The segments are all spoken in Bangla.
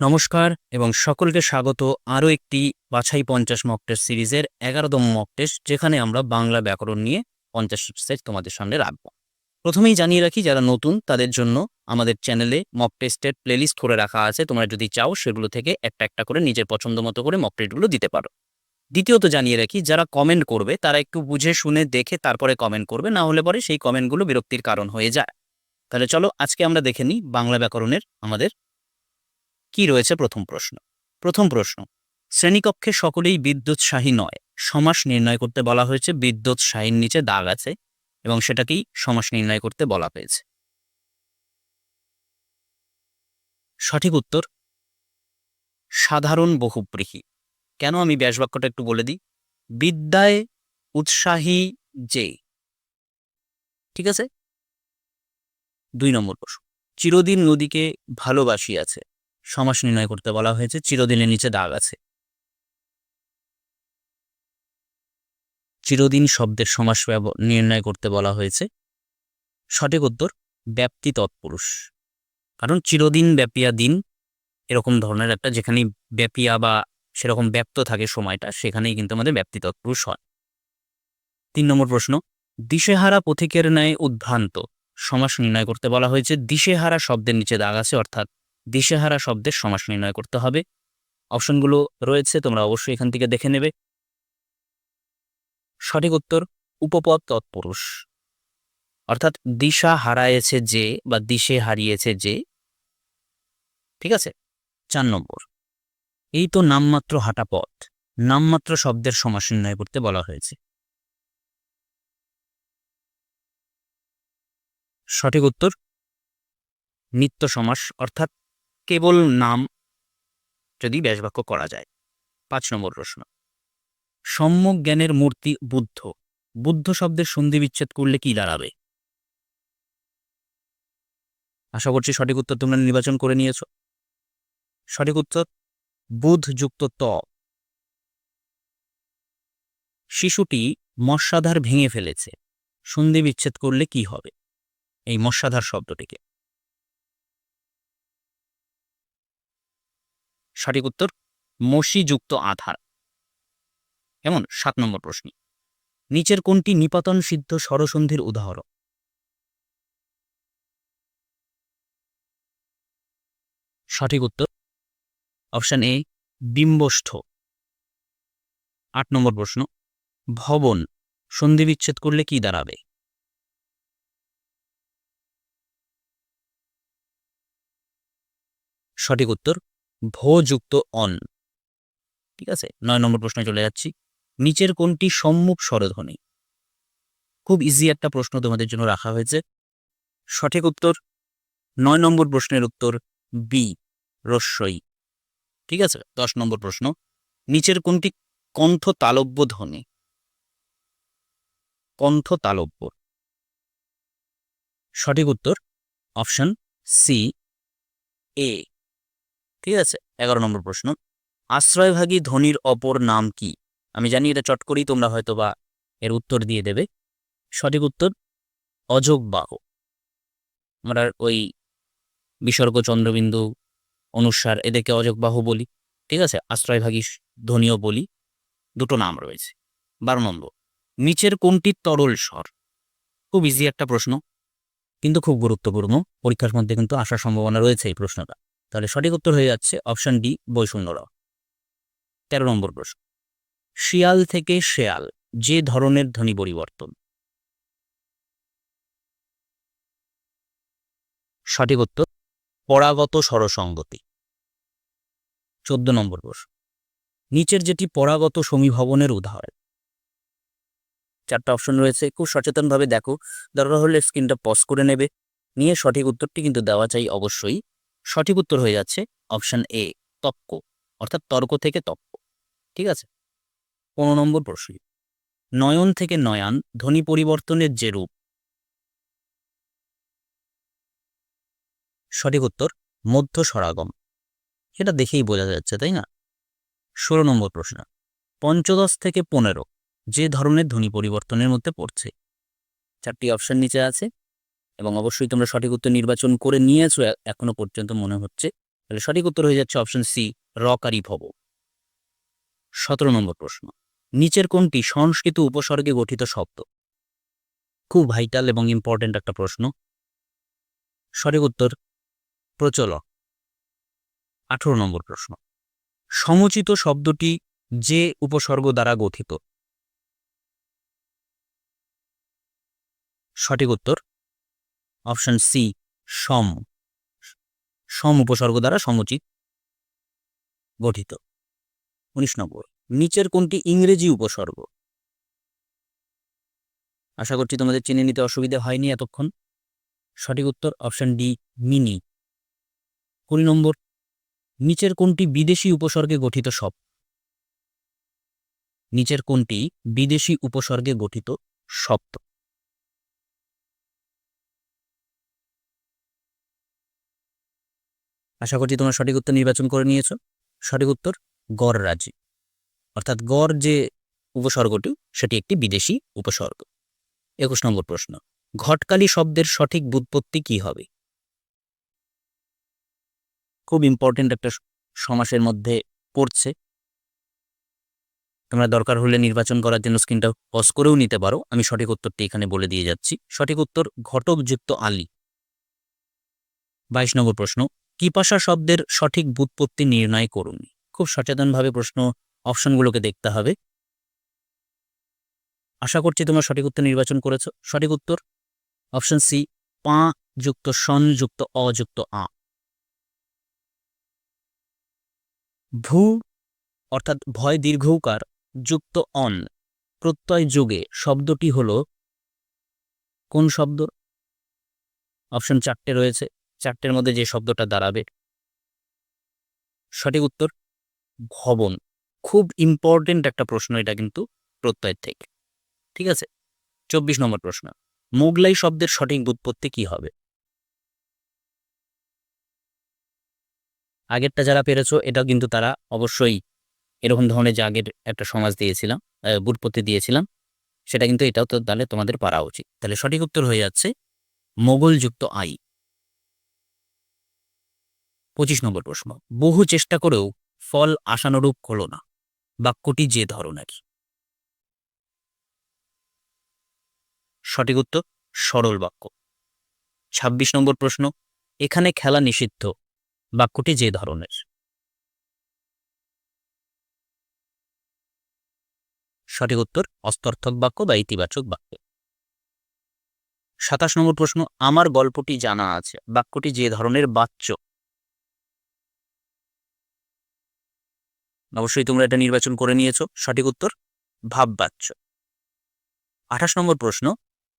নমস্কার এবং সকলকে স্বাগত আরও একটি বাছাই পঞ্চাশ মক টেস্ট সিরিজের এগারোতম মক টেস্ট যেখানে আমরা বাংলা ব্যাকরণ নিয়ে পঞ্চাশ সেট তোমাদের সামনে রাখব। প্রথমেই জানিয়ে রাখি, যারা নতুন, তাদের জন্য আমাদের চ্যানেলে মক টেস্টের প্লেলিস্ট করে রাখা আছে। তোমরা যদি চাও, সেগুলো থেকে একটা একটা করে নিজের পছন্দ মতো করে মক টেস্টগুলো দিতে পারো। দ্বিতীয়ত জানিয়ে রাখি, যারা কমেন্ট করবে, তারা একটু বুঝে শুনে দেখে তারপরে কমেন্ট করবে, না হলে পরে সেই কমেন্টগুলো বিরক্তির কারণ হয়ে যায়। তাহলে চলো, আজকে আমরা দেখে নিই বাংলা ব্যাকরণের আমাদের কি রয়েছে প্রথম প্রশ্ন? প্রথম প্রশ্ন, শ্রেণীকক্ষে সকলেই বিদ্যুৎসাহী নয়। সমাস নির্ণয় করতে বলা হয়েছে, বিদ্যুৎসাহীর নিচে দাগ আছে এবং সেটাকেই সমাস নির্ণয় করতে বলা হয়েছে। সঠিক উত্তর, সাধারণ বহুব্রীহি কেন আমি ব্যাসবাক্যটা একটু বলে দিই? বিদ্যায় উৎসাহী যে। ঠিক আছে? দুই নম্বর প্রশ্ন, চিরদিন নদীকে ভালোবাসিয়াছে। সমাস নির্ণয় করতে বলা হয়েছে, চিরদিনের নিচে দাগ আছে। চিরদিন শব্দের সমাস নির্ণয় করতে বলা হয়েছে। সঠিক উত্তর, ব্যাপ্তি তৎপুরুষ। কারণ চিরদিন ব্যাপিয়া দিন এরকম ধরনের একটা যেখানে ব্যাপিয়া বা সেরকম ব্যাপ্ত থাকে সময়টা, সেখানেই কিন্তু আমাদের ব্যাপ্তি তৎপুরুষ হয়। তিন নম্বর প্রশ্ন, দিশেহারা পথিকের ন্যায় উদ্ভ্রান্ত। সমাস নির্ণয় করতে বলা হয়েছে, দিশেহারা শব্দের নিচে দাগ আছে, অর্থাৎ দিশেহারা শব্দের সমাস নির্ণয় করতে হবে। অপশনগুলো রয়েছে, তোমরা অবশ্যই এখান থেকে দেখে নেবে। সঠিক উত্তর, উপপদ তৎপুরুষ। অর্থাৎ দিশা হারায়েছে যে বা দিশে হারিয়েছে যে। ঠিক আছে? চার নম্বর। এই তো নামমাত্র হাঁটা পথ। নামমাত্র শব্দের সমাস নির্ণয় করতে বলা হয়েছে। সঠিক উত্তর, নিত্য সমাস, অর্থাৎ কেবল নাম যদি ব্যাসবাক্য করা যায়। পাঁচ নম্বর প্রশ্ন। সম্যক জ্ঞানের মূর্তি বুদ্ধ। বুদ্ধ শব্দের সন্ধি বিচ্ছেদ করলে কি দাঁড়াবে? আশা করছি সঠিক উত্তর তোমরা নির্বাচন করে নিয়েছ। সঠিক উত্তর বুধ যুক্ত ত। শিশুটি মশাধার ভেঙে ফেলেছে। সন্ধি বিচ্ছেদ করলে কি হবে? এই মশাধার শব্দটিকে। সঠিক উত্তর, মসিযুক্ত আধার। কেমন সাত নম্বর প্রশ্ন। নিচের কোনটি নিপাতন সিদ্ধ স্বরসন্ধির উদাহরণ? সঠিক উত্তর, অপশন এ, বিম্বষ্ঠ। আট নম্বর প্রশ্ন, ভবন সন্ধি বিচ্ছেদ করলে কি দাঁড়াবে? সঠিক উত্তর ভোযুক্ত অন। ঠিক আছে? নয় নম্বর প্রশ্নে চলে যাচ্ছি। নিচের কোনটি সম্মুখ স্বরধ্বনি? খুব ইজি একটা প্রশ্ন তোমাদের জন্য রাখা হয়েছে। সঠিক উত্তর? নয় নম্বর প্রশ্নের উত্তর বি রস্যই। ঠিক আছে? দশ নম্বর প্রশ্ন। নিচের কোনটি কণ্ঠ তালব্য ধ্বনি? কণ্ঠ তালব্য সঠিক উত্তর? অপশন সি এ ঠিক আছে? এগারো নম্বর প্রশ্ন। আশ্রয়ভাগী ধ্বনির অপর নাম কি? আমি জানি এটা চট করেই তোমরা হয়তো বা এর উত্তর দিয়ে দেবে। সঠিক উত্তর? অযোগবাহ আমরা ওই বিসর্গ চন্দ্রবিন্দু, অনুসার এদেরকে অযোগবাহু বলি। ঠিক আছে? আশ্রয়ভাগী ধ্বনিও বলি। দুটো নাম রয়েছে। বারো নম্বর। নিচের কোনটি তরল স্বর? খুব ইজি একটা প্রশ্ন, কিন্তু খুব গুরুত্বপূর্ণ। পরীক্ষার মধ্যে কিন্তু আসার সম্ভাবনা রয়েছে এই প্রশ্নটা। তাহলে সঠিক উত্তর হয়ে যাচ্ছে অপশন ডি বৈষণ্যরা তেরো নম্বর প্রশ্ন। শিয়াল থেকে শেয়াল, যে ধরনের ধ্বনি পরিবর্তন? সঠিক উত্তর, পরাগত স্বরসঙ্গতি। চোদ্দ নম্বর প্রশ্ন। নিচের যেটি পরাগত সমীভবনের উদাহরণ। চারটা অপশন রয়েছে, খুব সচেতনভাবে দেখো। দরকার হলে স্ক্রিনটা পজ করে নেবে। নিয়ে সঠিক উত্তরটি কিন্তু দেওয়া চাই অবশ্যই। সঠিক উত্তর হয়ে যাচ্ছে অপশন এ তক্ক, অর্থাৎ তর্ক থেকে তক্ক, ঠিক আছে? পনেরো নম্বর প্রশ্ন। নয়ন থেকে নয়ান ধ্বনি পরিবর্তনের যে রূপ, সঠিক উত্তর মধ্য স্বরাগম এটা দেখেই বোঝা যাচ্ছে, তাই না? ষোলো নম্বর প্রশ্ন। পঞ্চদশ থেকে পনেরো, যে ধরনের ধ্বনি পরিবর্তনের মধ্যে পড়ছে। চারটি অপশন নিচে আছে। এবং অবশ্যই তোমরা সঠিক উত্তর নির্বাচন করে নিয়েছো এখনও পর্যন্ত মনে হচ্ছে। তাহলে সঠিক উত্তর হয়ে যাচ্ছে অপশন সি রকারি ভব। সতেরো নম্বর প্রশ্ন, নিচের কোনটি সংস্কৃত উপসর্গে গঠিত শব্দ? খুব ভাইটাল এবং ইম্পর্ট্যান্ট একটা প্রশ্ন। সঠিক উত্তর প্রচলন আঠেরো নম্বর প্রশ্ন, সমুচিত শব্দটি যে উপসর্গ দ্বারা গঠিত? সঠিক উত্তর অপশন সি, সম। সম উপসর্গ দ্বারা সমুচিত। গঠিত। উনিশ নম্বর। নিচের কোনটি ইংরেজি উপসর্গ? আশা করছি তোমাদের চিনে নিতে অসুবিধা হয়নি এতক্ষণ। সঠিক উত্তর অপশন ডি, মিনি। কুড়ি নম্বর। নিচের কোনটি বিদেশি উপসর্গে গঠিত শব্দ নিচের কোনটি বিদেশি উপসর্গে গঠিত শব্দ আশা করছি তোমরা সঠিক উত্তর নির্বাচন করে নিয়েছো। সঠিক উত্তর, গড় রাজি অর্থাৎ গড় যে উপসর্গটি, সেটি একটি বিদেশি উপসর্গ। একুশ নম্বর প্রশ্ন, ঘটকালী শব্দের সঠিক বুৎপত্তি কি হবে? খুব ইম্পর্টেন্ট একটা সমাসের মধ্যে পড়ছে। তোমরা দরকার হলে নির্বাচন করার জন্য স্ক্রিনটা পজ করেও নিতে পারো। আমি সঠিক উত্তরটি এখানে বলে দিয়ে যাচ্ছি। সঠিক উত্তর, ঘটকযুক্ত আলী। বাইশ নম্বর প্রশ্ন কিপাশা শব্দের সঠিক বুৎপত্তি নির্ণয় করুন। খুব সচেতনভাবে প্রশ্ন অপশনগুলোকে দেখতে হবে। আশা করছি তোমরা সঠিক উত্তর নির্বাচন করেছ। সঠিক উত্তর? অপশন সি, পা যুক্ত সন যুক্ত অযুক্ত আ। ভূ, অর্থাৎ ভয় দীর্ঘৌকার, যুক্ত অন, প্রত্যয় যুগে, শব্দটি হল কোন শব্দ? অপশন চারটে রয়েছে। চারটের মধ্যে যে শব্দটা দাঁড়াবে। সঠিক উত্তর, ভবন। খুব ইম্পর্টেন্ট একটা প্রশ্ন এটা কিন্তু প্রত্যয়ের থেকে। ঠিক আছে? চব্বিশ নম্বর প্রশ্ন, মোগলাই শব্দের সঠিক বুৎপত্তি কি হবে? আগেরটা যারা পেরেছ, এটাও কিন্তু তারা অবশ্যই এরকম ধরনের যে আগের একটা সমাজ দিয়েছিলাম বুৎপত্তি দিয়েছিলাম, সেটা কিন্তু এটাও তো তাহলে তোমাদের পারা উচিত। তাহলে সঠিক উত্তর হয়ে যাচ্ছে, মোগলযুক্ত আই। পঁচিশ নম্বর প্রশ্ন। বহু চেষ্টা করেও ফল আশানুরূপ হলো না। বাক্যটি যে ধরনের। সঠিক উত্তর, সরল বাক্য। ২৬ নম্বর প্রশ্ন, এখানে খেলা নিষিদ্ধ। বাক্যটি যে ধরনের। সঠিক উত্তর, অস্তর্থক বাক্য বা ইতিবাচক বাক্য। সাতাশ নম্বর প্রশ্ন, আমার গল্পটি জানা আছে। বাক্যটি যে ধরনের, বাচ্য। অবশ্যই তোমরা এটা নির্বাচন করে নিয়েছো, সঠিক উত্তর ভাববাচ্য। আঠাশ নম্বর প্রশ্ন,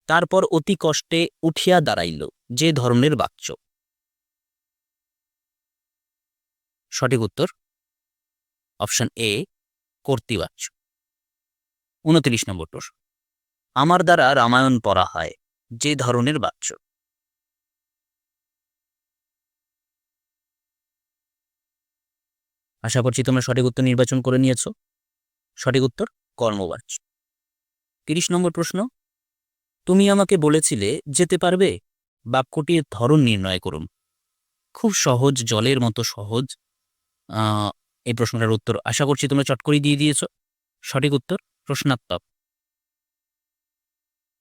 তারপর অতি কষ্টে উঠিয়া দাঁড়াইল যে ধরনের বাচ্য। সঠিক উত্তর, অপশন এ, কর্তৃবাচ্য। উনত্রিশ নম্বর প্রশ্ন, আমার দ্বারা রামায়ণ পড়া হয় যে ধরনের বাচ্য। আশা করছি তোমরা সঠিক উত্তর নির্বাচন করে নিয়েছ। সঠিক উত্তর কর্মবাচ্য তিরিশ নম্বর প্রশ্ন, তুমি আমাকে বলেছিলে যেতে পারবে? বাক্যটির ধরন নির্ণয় করুন। খুব সহজ, জলের মতো সহজ। এই প্রশ্নটার উত্তর আশা করছি তোমরা চট করে দিয়ে দিয়েছ। সঠিক উত্তর, প্রশ্নাত্মক।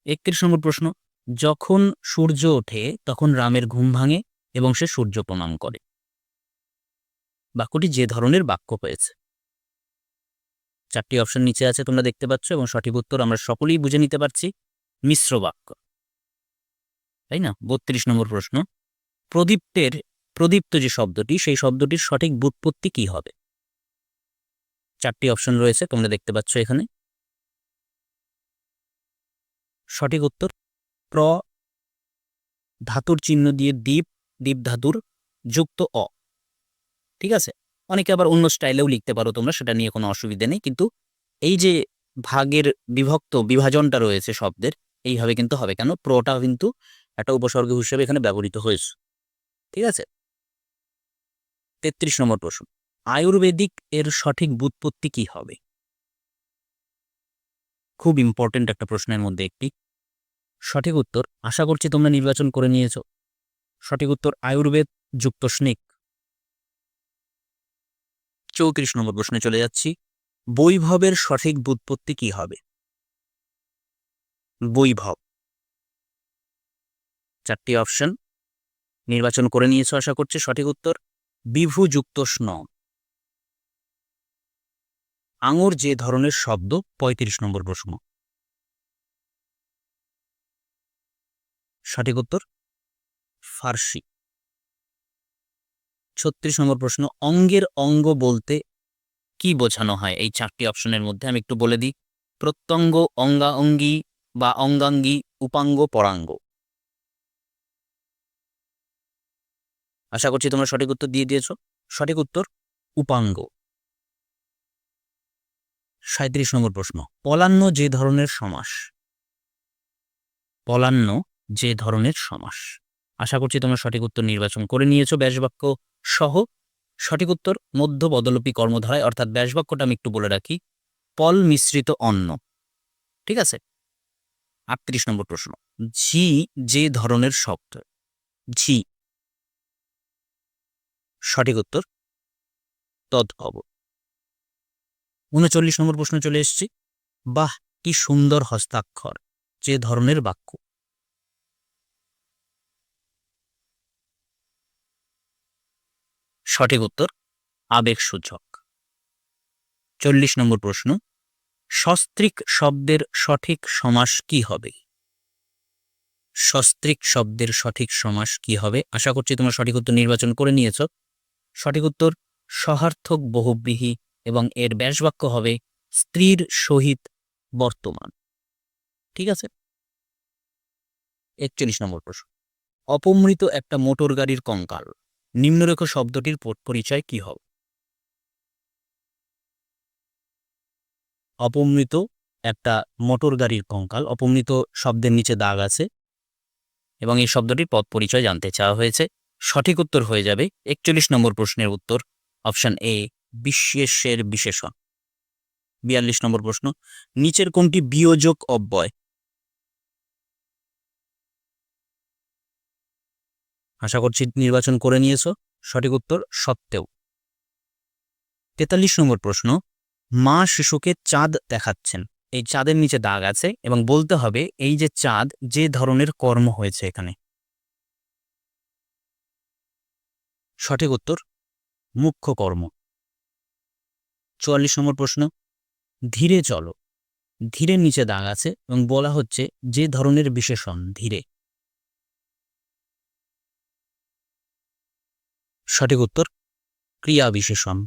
একত্রিশ নম্বর প্রশ্ন, যখন সূর্য ওঠে, তখন রামের ঘুম ভাঙে এবং সে সূর্য প্রণাম করে। বাক্যটি যে ধরনের বাক্য হয়েছে। চারটি অপশন নিচে আছে, তোমরা দেখতে পাচ্ছ, এবং সঠিক উত্তর আমরা সকলেই বুঝে নিতে পারছি। মিশ্র বাক্য। তাই না? বত্রিশ নম্বর প্রশ্ন। প্রদীপ্তের, প্রদীপ্ত যে শব্দটি, সেই শব্দটির সঠিক বুৎপত্তি কি হবে? চারটি অপশন রয়েছে, তোমরা দেখতে পাচ্ছ এখানে। সঠিক উত্তর, প্র, ধাতুর চিহ্ন দিয়ে দ্বীপ দ্বীপ ধাতুর যুক্ত অ। ঠিক আছে? অনেকে আবার অন্য স্টাইলেও লিখতে পারো তোমরা, সেটা নিয়ে কোনো অসুবিধা নেই। কিন্তু এই যে ভাগের বিভক্ত বিভাজনটা রয়েছে শব্দের, এইভাবে কিন্তু হবে কেন? প্রটা কিন্তু একটা উপসর্গ হিসেবে এখানে ব্যবহৃত হয়েছে। ঠিক আছে? তেত্রিশ নম্বর প্রশ্ন। আয়ুর্বেদিক এর সঠিক বুৎপত্তি কি হবে? খুব ইম্পর্টেন্ট একটা প্রশ্নের মধ্যে একটি। সঠিক উত্তর, আশা করছি তোমরা নির্বাচন করে নিয়েছো। সঠিক উত্তর, আয়ুর্বেদ যুক্ত স্নিক। চৌত্রিশ নম্বর প্রশ্নে চলে যাচ্ছি। বৈভবের সঠিক বুৎপত্তি কি হবে? বৈভব। চারটি অপশন। নির্বাচন করে নিয়েছ আশা করছি সঠিক উত্তর। বিভুযুক্ত স্ন আঙুর যে ধরনের শব্দ, পঁয়ত্রিশ নম্বর প্রশ্ন। সঠিক উত্তর? ফার্সি। ছত্রিশ নম্বর প্রশ্ন, অঙ্গের অঙ্গ বলতে কি বোঝানো হয়? এই চারটি অপশনের মধ্যে আমি একটু বলে দিই। প্রত্যঙ্গ, অঙ্গাঙ্গি বা অঙ্গাঙ্গি, উপাঙ্গ, পরাঙ্গ। আশা করছি তোমরা সঠিক উত্তর দিয়ে দিয়েছ। সঠিক উত্তর, উপাঙ্গ। সাঁত্রিশ নম্বর প্রশ্ন, পলান্ন যে ধরনের সমাস? পলান্ন যে ধরনের সমাস। আশা করছি তোমরা সঠিক উত্তর নির্বাচন করে নিয়েছো। ব্যাসবাক্য সহ সঠিক উত্তর মধ্য বদলপি কর্মধারায়, অর্থাৎ ব্যাসবাক্যটা আমি একটু বলে রাখি, পল মিশ্রিত অন্ন। ঠিক আছে? আটত্রিশ নম্বর প্রশ্ন। ঝি যে ধরনের শব্দ। ঝি। সঠিক উত্তর তদ্ভব। উনচল্লিশ নম্বর প্রশ্ন চলে এসেছি। বাহ, কি সুন্দর হস্তাক্ষর, যে ধরনের বাক্য। সঠিক উত্তর আবেগসূচক চল্লিশ নম্বর প্রশ্ন, সস্ত্রিক শব্দের সঠিক সমাস কি হবে? সস্ত্রিক শব্দের সঠিক সমাস কি হবে? আশা করছি তোমরা সঠিক উত্তর নির্বাচন করে নিয়েছ। সঠিক উত্তর, সহার্থক বহুব্রীহি এবং এর ব্যাসবাক্য হবে, স্ত্রীর সহিত বর্তমান। ঠিক আছে? একচল্লিশ নম্বর প্রশ্ন, অপমৃত একটা মোটর গাড়ির কঙ্কাল। নিম্নরেখ শব্দটির পরিচয় কি হবে? অপমৃত একটা মোটর গাড়ির কঙ্কাল। অপমৃত শব্দের নিচে দাগ আছে এবং এই শব্দটির পদ পরিচয় জানতে চাওয়া হয়েছে। সঠিক উত্তর হয়ে যাবে একচল্লিশ নম্বর প্রশ্নের উত্তর, অপশন এ, বিশেষের বিশেষণ। বিয়াল্লিশ নম্বর প্রশ্ন, নিচের কোনটি বিয়োজক অব্যয়? আশা করছি নির্বাচন করে নিয়েছো। সঠিক উত্তর সত্ত্বেও। তেতাল্লিশ নম্বর প্রশ্ন, মা শিশুকে চাঁদ দেখাচ্ছেন। এই চাঁদের নিচে দাগ আছে এবং বলতে হবে এই যে চাঁদ, যে ধরনের কর্ম হয়েছে এখানে। সঠিক উত্তর, মুখ্য কর্ম। চুয়াল্লিশ নম্বর প্রশ্ন, ধীরে চলো। ধীরে নিচে দাগ আছে এবং বলা হচ্ছে যে ধরনের বিশেষণ, ধীরে। সঠিক উত্তর, ক্রিয়া বিশেষণ।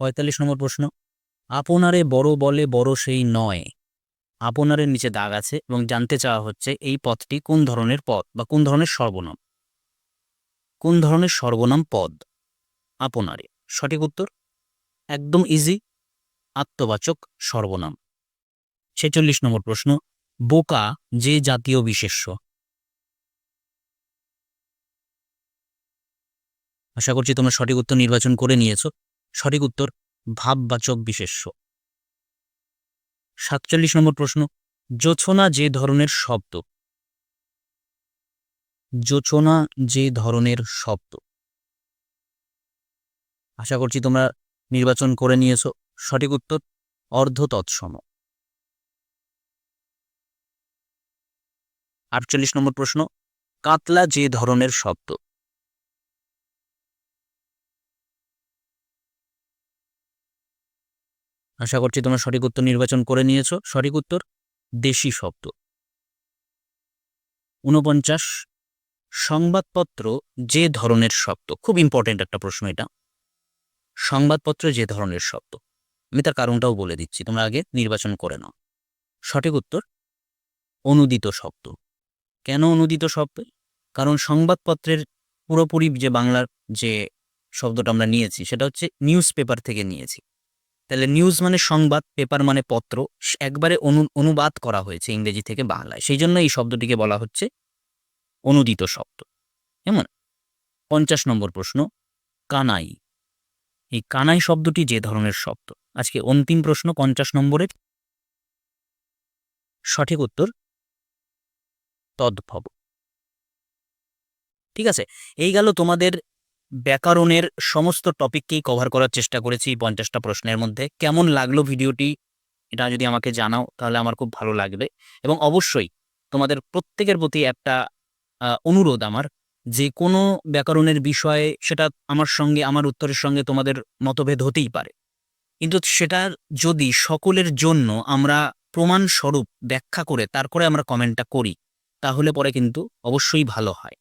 পঁয়তাল্লিশ নম্বর প্রশ্ন। আপনারে বড় বলে বড় সেই নয়। আপনারের নিচে দাগ আছে এবং জানতে চাওয়া হচ্ছে এই পদটি কোন ধরনের পদ বা কোন ধরনের সর্বনাম? কোন ধরনের সর্বনাম পদ আপনারে? সঠিক উত্তর? একদম ইজি আত্মবাচক সর্বনাম। ছেচল্লিশ নম্বর প্রশ্ন। বোকা যে জাতীয় বিশেষ্য। আশা করছি তোমরা সঠিক উত্তর নির্বাচন করে নিয়েছো। সঠিক উত্তর, ভাববাচক বিশেষ্য। সাতচল্লিশ নম্বর প্রশ্ন জোছনা যে ধরনের শব্দ। জোছনা যে ধরনের শব্দ। আশা করছি তোমরা নির্বাচন করে নিয়েছো। সঠিক উত্তর অর্ধ তৎসম আটচল্লিশ নম্বর প্রশ্ন, কাতলা যে ধরনের শব্দ। আশা করছি তোমরা সঠিক উত্তর নির্বাচন করে নিয়েছো। সঠিক উত্তর, দেশি শব্দ। ঊনপঞ্চাশ, সংবাদপত্র যে ধরনের শব্দ? খুব ইম্পর্টেন্ট একটা প্রশ্ন এটা। সংবাদপত্র যে ধরনের শব্দ? আমি তার কারণটাও বলে দিচ্ছি, তোমরা আগে নির্বাচন করে নাও। সঠিক উত্তর, অনুদিত শব্দ। কেন অনুদিত শব্দ? কারণ সংবাদপত্রের পুরোপুরি যে বাংলার যে শব্দটা আমরা নিয়েছি, সেটা হচ্ছে নিউজ পেপার থেকে নিয়েছি। তাহলে নিউজ মানে সংবাদ পেপার মানে পত্র, একবারে অনু, অনুবাদ করা হয়েছে ইংরেজি থেকে বাংলায়। সেই জন্য এই শব্দটিকে বলা হচ্ছে অনুদিত শব্দ। কেমন? পঞ্চাশ নম্বর প্রশ্ন, কানাই। এই কানাই শব্দটি যে ধরনের শব্দ? আজকে অন্তিম প্রশ্ন পঞ্চাশ নম্বরের। সঠিক উত্তর, তদ্ভব। ঠিক আছে? এই গেল তোমাদের ব্যাকরণের সমস্ত টপিককেই কভার করার চেষ্টা করেছি পঞ্চাশটা প্রশ্নের মধ্যে। কেমন লাগল ভিডিওটি? এটা যদি আমাকে জানাও, তাহলে আমার খুব ভালো লাগবে। এবং অবশ্যই তোমাদের প্রত্যেকের প্রতি একটা অনুরোধ আমার, যে কোনো ব্যাকরণের বিষয়ে সেটা আমার সঙ্গে, আমার উত্তরের সঙ্গে তোমাদের মতভেদ হতেই পারে। কিন্তু সেটা যদি সকলের জন্য আমরা প্রমাণস্বরূপ ব্যাখ্যা করে তারপরে আমরা কমেন্টটা করি, তাহলে পরে কিন্তু অবশ্যই ভালো হয়।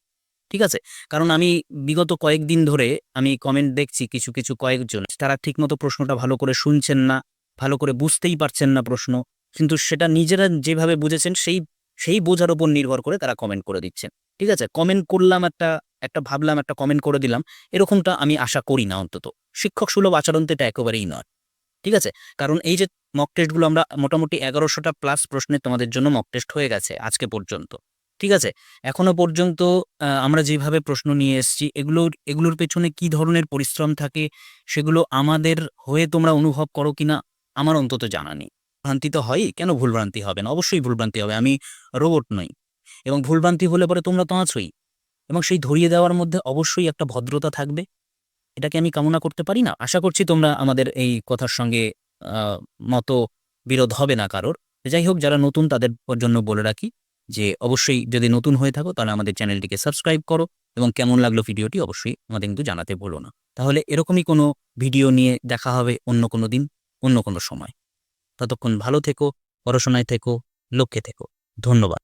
ঠিক আছে? কারণ আমি বিগত কয়েকদিন ধরে আমি কমেন্ট দেখছি কিছু কিছু কয়েকজন। তারা ঠিকমতো প্রশ্নটা ভালো করে শুনছেন না, ভালো করে বুঝতেই পারছেন না প্রশ্ন। কিন্তু সেটা নিজেরা যেভাবে বুঝেছেন, সেই সেই বোঝার উপর নির্ভর করে তারা কমেন্ট করে দিচ্ছেন। ঠিক আছে? কমেন্ট করলাম একটা একটা ভাবলাম, একটা কমেন্ট করে দিলাম। এরকমটা আমি আশা করি না অন্তত। শিক্ষক সুলভ আচরণ তো এটা একেবারেই নয়। ঠিক আছে? কারণ এই যে মক টেস্টগুলো আমরা মোটামুটি এগারোশোটা প্লাস প্রশ্নে তোমাদের জন্য মক টেস্ট হয়ে গেছে আজকে পর্যন্ত। ঠিক আছে? এখনও পর্যন্ত আমরা যেভাবে প্রশ্ন নিয়ে এসেছি, এগুলোর এগুলোর পেছনে কি ধরনের পরিশ্রম থাকে, সেগুলো আমাদের হয়ে তোমরা অনুভব করো কিনা, আমার অন্তত জানা নেই। ভ্রান্তি তো হয়ই, কেন ভুলভ্রান্তি হবে না? অবশ্যই ভুলভ্রান্তি হবে, আমি রোবট নই। এবং ভুলভ্রান্তি হলে পরে তোমরা তো আছোই। এবং সেই ধরিয়ে দেওয়ার মধ্যে অবশ্যই একটা ভদ্রতা থাকবে। এটাকে আমি কামনা করতে পারি না? আশা করছি তোমরা আমাদের এই কথার সঙ্গে মতো বিরোধ হবে না কারোর। যাই হোক, যারা নতুন তাদের জন্য বলে রাখি যে অবশ্যই যদি নতুন হয়ে থাকো, তাহলে আমাদের চ্যানেলটিকে সাবস্ক্রাইব করো এবং কেমন লাগল ভিডিওটি অবশ্যই আমাদের কিন্তু জানাতে ভুলো না। তাহলে এরকমই কোনো ভিডিও নিয়ে দেখা হবে অন্য কোনো দিন, অন্য কোনো সময়। ততক্ষণ ভালো থেকো, পড়াশোনায় থেকো, লক্ষ্যে থেকো। ধন্যবাদ।